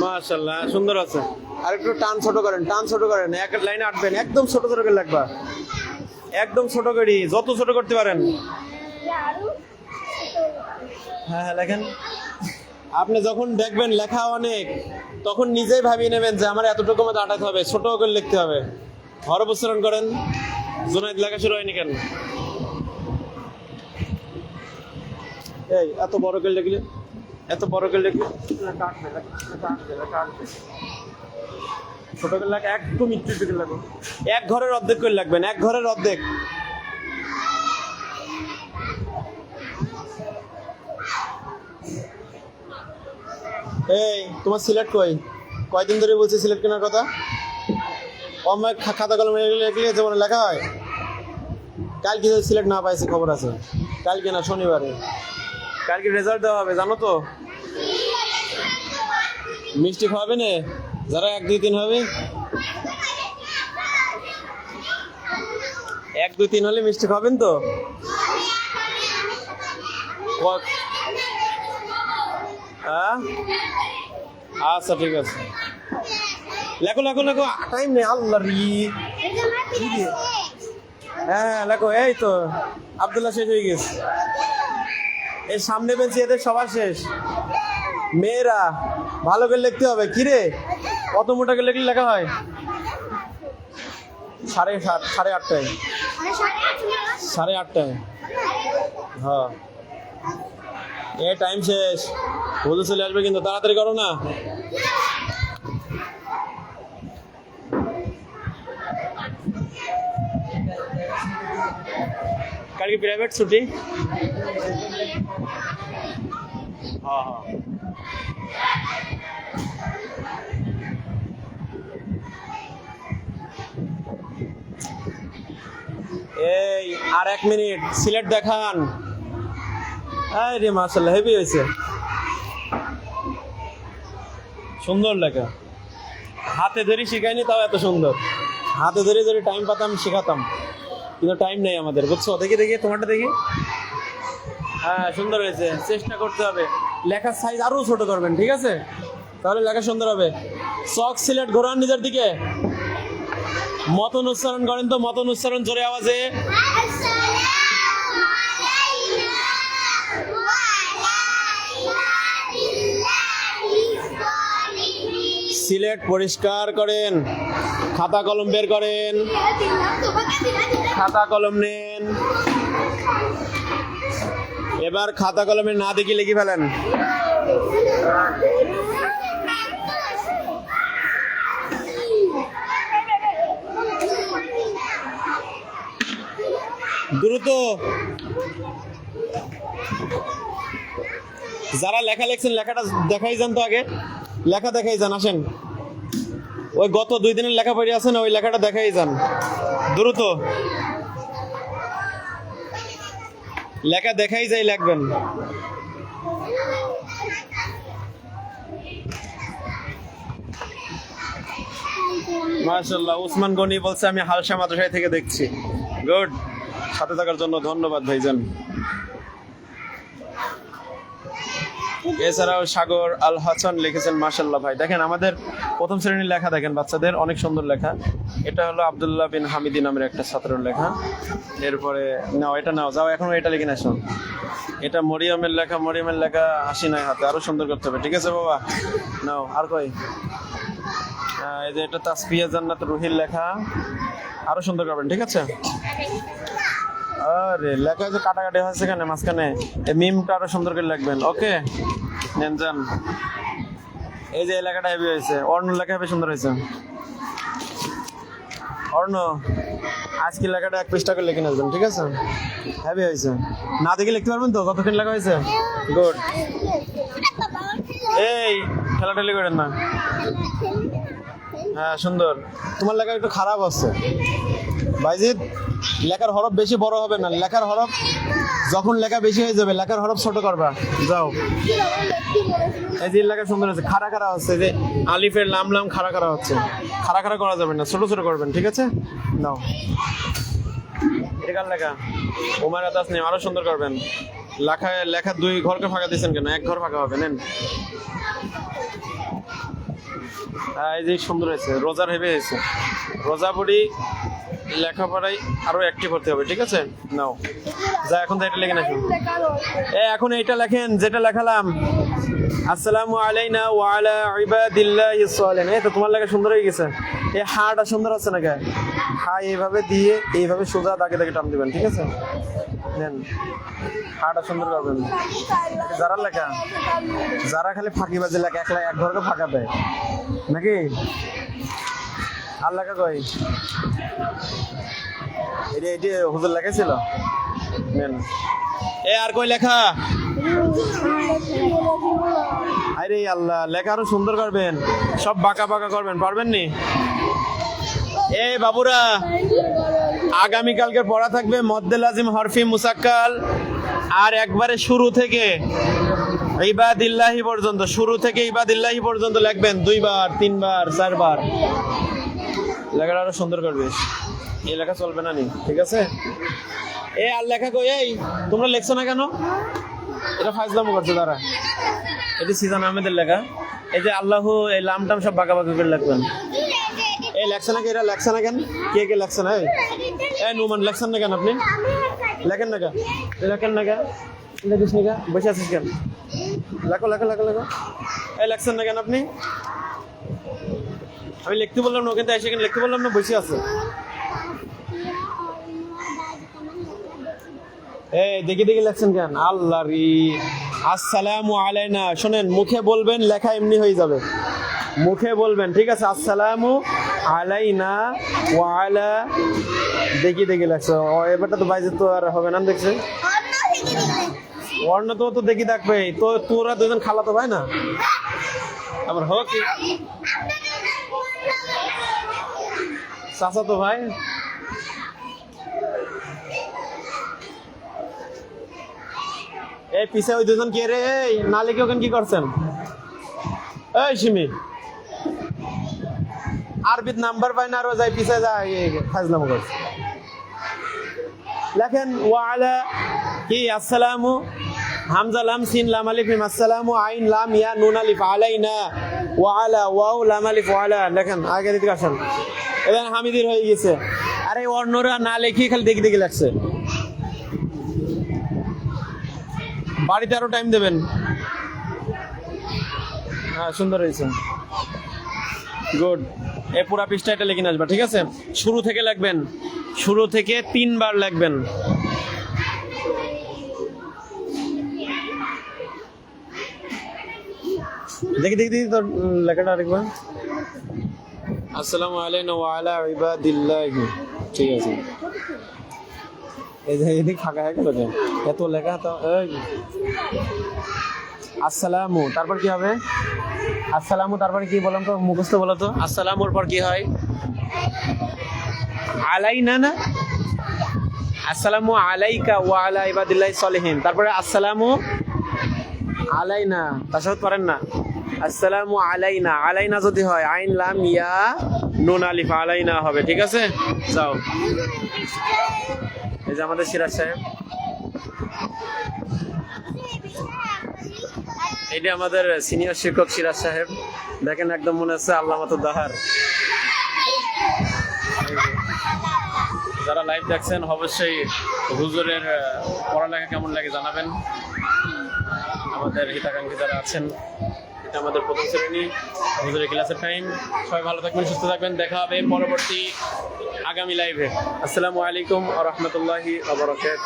মাশাল্লাহ সুন্দর আছে। আর একটু টান ছোট করেন, টান ছোট করেন, এক লাইনে আটবেন, একদম ছোট ছোট করে লাগবা। একদম ছোট করি, যত ছোট করতে পারেন। হ্যাঁ হ্যাঁ লেখেন। আপনি যখন দেখবেন লেখা অনেক, তখন নিজেই ভাবিয়ে নেবেন যে আমার এতটুকু মতো আটাতে হবে, ছোট করে লিখতে হবে। হরফ উচ্চারণ করেন, জুনাইদ লেখা শুরু হয়নি কেন? এই, এত বড় করে লিখলে এত বড় কাটবে ছোট লাগে একদম একটু একটু লাগবে। এক ঘরের অর্ধেক করে লাগবেন এক ঘরের অর্ধেক। এই তোমার সিলেট কই? কয়দিন ধরে বলছি সিলেট কেনার কথা? আমার খাতা কলমে লিখলে যেমন লেখা হয়। কালকে যদি সিলেট না পাইছে খবর আছে। কালকে না শনিবারে। কালকে রেজাল্ট দেওয়া হবে জানো তো? মিষ্টি খাওয়াবে না? যারা এক, দুই, তিন হবে। এক, দুই, তিন হলে মিষ্টি খাবেন তো? হ্যাঁ? আচ্ছা ঠিক আছে। লেখো লেখো লেখো। টাইম নেই আল্লাহ হ্যাঁ লেখো, এই তো। আবদুল্লাহ শেষ হয়ে গেছে। এই সামনে বেঞ্চি এদের সবার শেষ। মেয়েরা। ভালো করে লিখতে হবে। কি রে? কত মোটা করে লিখলে লেখা হয়? সাড়ে সাত, সাড়ে আটটায়। সাড়ে আটটায়। হ্যাঁ। এ টাইম শেষ। বলতে চলে আসবে কিন্তু, তাড়াতাড়ি করো না। কালকে প্রাইভেট ছুটি? হ্যাঁ হ্যাঁ। এই, আর এক মিনিট, সিলেট দেখান। এই রে মার্শাল্লাহ হেভি হয়েছে। সুন্দর লেখা। হাতে ধরে শিখাইনি, তাও এত সুন্দর। হাতে ধরে ধরে টাইম পাতাম, শেখাতাম। কিন্তু টাইম নেই আমাদের, বুঝছ? দেখি দেখি, তোমারটা দেখি। হ্যাঁ সুন্দর হয়েছে। চেষ্টা করতে হবে। লেখার সাইজ আরও ছোট করবেন, ঠিক আছে? তাহলে লেখা সুন্দর হবে। চক সিলেট ঘোরান নিজের দিকে। মতন উচ্চারণ করেন তো মতন উচ্চারণ জোরে আওয়াজে। সিলেট পরিষ্কার করেন, খাতা কলম বের করেন, খাতা কলম নেন। এবার খাতা কলমে না দেখি লিখে ফেলেন। দ্রুত। যারা লেখা লিখছেন, লেখাটা দেখাই যান তো আগে। লেখা দেখাই যান, আসেন। ওই গত দুই দিনের লেখা পড়ে আছেন, ওই লেখাটা দেখাই যান। দ্রুত। লেখা দেখাই যাই, লিখবেন। মাশাল্লাহ উসমান গনি বলছে, আমি হালসা মাদ্রাসায় থেকে দেখছি। গুড। সাথে থাকার জন্য ধন্যবাদ, ভাইজান। এছাড়াও সাগর আল হাসান লিখেছেন মাশাল্লাহ ভাই। দেখেন, আমাদের প্রথম শ্রেণির লেখা দেখেন বাচ্চাদের, অনেক সুন্দর লেখা। এটা হলো আবদুল্লাহ বিন হামিদি নামের একটা ছাত্রের লেখা। এরপরে, নাও, এটা নাও, যাও, এখন এটা লিখে আসো এটা মরিয়মের লেখা মরিয়মের লেখা আসি নাই হাতে, আরও সুন্দর করতে হবে, ঠিক আছে বাবা? নাও, আর কই এই যে এটা তাসফিয়া জান্নাত রুহির লেখা, আরও সুন্দর করবেন, ঠিক আছে? আরে, লেখা যে কাটাকাটি হয়েছে এখানে মাঝখানে। এই মিমটা আরও সুন্দর করে লিখবেন। ওকে? নেন, যান। এই যে এলাকাটা হেভি হয়েছে। অর্ণ লেখা হেবি সুন্দর হয়েছে। অর্ণ আজকে লেখাটা এক পৃষ্ঠা করে লিখে নেবেন ঠিক আছে? হেভি হয়েছে। না দেখে লিখতে পারবেন তো? কতক্ষণ লেখা হয়েছে? গুড এই ঠেলাঠেলি করেন না। হ্যাঁ সুন্দর। তোমার লেখা একটু খারাপ আছে। বাইজিৎ লেখার হরফ বেশি বড় হবে না। লেখার হরফ যখন লেখা বেশি হয়ে যাবে, লেখার হরফ ছোট করবা। যাও। এই যে লেখা সুন্দর হচ্ছে খাড়া খাড়া হচ্ছে যে আলিফের লাম লাম খাড়া খাড়া হচ্ছে। খাড়া খাড়া করা যাবে না, ছোট ছোট করবেন, ঠিক আছে? নাও। এটা লেখা? ওমার আদাস নেই আরও সুন্দর করবেন। লেখা লেখা দুই ঘরকে ফাঁকা দিয়েছেন কেন? এক ঘর ফাঁকা হবে, নেন। এই যে সুন্দর হয়েছে, রোজার হেবে হয়েছে। রোজা বুড়ি লেখাপড়ায় আরও অ্যাক্টিভ হতে হবে, ঠিক আছে? নাও। যা, এখন এটা লেখেন আসুন এ, এখন এইটা লেখেন, যেটা লেখালাম। আসসালামু আলাইনা ওয়া আলা ইবাদিল্লাহিস সালিহিন। এই তো তোমার লেখা সুন্দর হয়ে গেছে। এই হাটা সুন্দর আছে না নাকি হা, এইভাবে দিয়ে, এইভাবে সোজা দাগে দাগে টান দিবেন, ঠিক আছে? নেন। হাটা সুন্দর করবেন যারা লেখা, যারা খালি ফাঁকি বাজে লেখা, একলা এক ঘরকে ফাঁকা দেয়। নাকি? আর লেখা কই? এটা এটি হুজুর লেখাছিল নেন। এ আর কই লেখা? আরে আল্লাহ লেখা আরও সুন্দর করবেন। সব বাঁকা বাঁকা করবেন পারবেন নি? এ বাবুরা আগামীকালকে পড়া থাকবে মদ্দে লাজিম হরফি মুসাক্কাল। আর একবারে শুরু থেকে ইবাদিল্লাহি পর্যন্ত শুরু থেকে ইবাদিল্লাহি পর্যন্ত লিখবেন দুইবার তিনবার চারবার। লেখাটা আরও সুন্দর করবে। এই লেখা চলবে না নি, ঠিক আছে? এ, আর লেখা কই? এই, তোমরা লেখছো না কেন? এটা ফাইজলামো করছে তারা এটি সিজান আহমেদের লেখা। এই যে আল্লাহ, এই লাম টাম সব বাঁকা বাঁকা করে লিখবেন। এই লেখছে না এরা লেখছে না কেন? কে কে লেখছে না? এই? নুমান, লেখছেন না কেন আপনি? লেখেন না কেন? লেখেন না কেন? লেখিস না কেন? বসে আছিস কেন? লেখো লেখো লেখো লেখো। এই লেখছেন না কেন আপনি? আমি লিখতে বললাম না, ওখানে এসে লিখতে বললাম না, বসে আছে। এই, দেখি দেখি লেখছেন কেন? আল্লাহ রি। আসসালামু আলাইনা। শোনেন, মুখে বলবেন, লেখা এমনি হয়ে যাবে। মুখে বলবেন, ঠিক আছে? আসসালামু আলাইনা ওয়া আলা। দেখি দেখি লেখছে। ও, এবারটা তো বাইজে তো আর হবে না, দেখছে? অন্য তো তো দেখি দেখবে তো তোরা দুজন খালা তো ভাই না? আবার হোক কি চাচা তো ভাই। এই পিছে ওই দুজন কে রে? এই না লিখে ওখানে কি করছেন? এই সিমি। আরবিত নাম্বার পাই না আরও যাই পিছে যায় ফাজলাম করছে। লেখেন, ওয়ালা কি, আসসালামু? হামজা, লাম, সিন, লাম, আলিফ, মিম, আসসালামু, আইন, লাম, ইয়া, নুন, আলিফ, আলাইনা। ওয়ালা, ওয়াও, লাম, আলিফ, ওয়ালা। লেখেন, আগে দিতে আসেন। এবার হামিদির হয়ে গেছে। আরে অন্যরা না লেখি, খালি দেখি দেখি লাগছে। বাড়িতে আরও টাইম দেবেন। হ্যাঁ সুন্দর হয়েছে। গুড এ পুরা পৃষ্ঠা এটা লিখে আসবা, ঠিক আছে? শুরু থেকে লাগবেন। শুরু থেকে তিনবার লাগবেন। দেখি দেখি দেখি তোর লেখাটা আরেকবার। আসসালামু আলাইকুম ওয়া আলা ইবাদিল্লাহি। ঠিক আছে। এই যে এদিক ফাঁকা হয়ে গেল যে। এত লেখা তো আসসালামু, তারপর কি হবে? আসসালামু, তারপরে কি বললাম তো, মুখস্থ বলো তো। আসসালামুর পর কি হয়? আলাইনা না? আসসালামু আলাইকা ওয়া আলা ইবাদিল্লাহি সলিহিন। তারপরে আসসালামু আলাইনা। তাসাহুদ পারেন না? আসসালামু আলাইনা আলাইনা যদি হয়, আইন লাম ইয়া, নুন আলিফ, আলাইনা হবে, ঠিক আছে? যাও। এই যে আমাদের সিরাজ সাহেব। এইটা আমাদের সিনিয়র শিক্ষক সিরাজ সাহেব। দেখেন একদম মনে হচ্ছে আল্লাহ মতো দাহার। যারা লাইভ দেখছেন, অবশ্যই হুজুরের পড়ালেখা কেমন লাগে জানাবেন। আমাদের হিতাকাঙ্ক্ষী যারা আছেন। এটা আমাদের প্রথম শ্রেণি। হুজুরের ক্লাসের টাইম সবাই ভালো থাকবেন, সুস্থ থাকবেন। দেখা হবে পরবর্তী আগামী লাইভে আসসালামু আলাইকুম আ রহমতুল্লাহি আবরকাত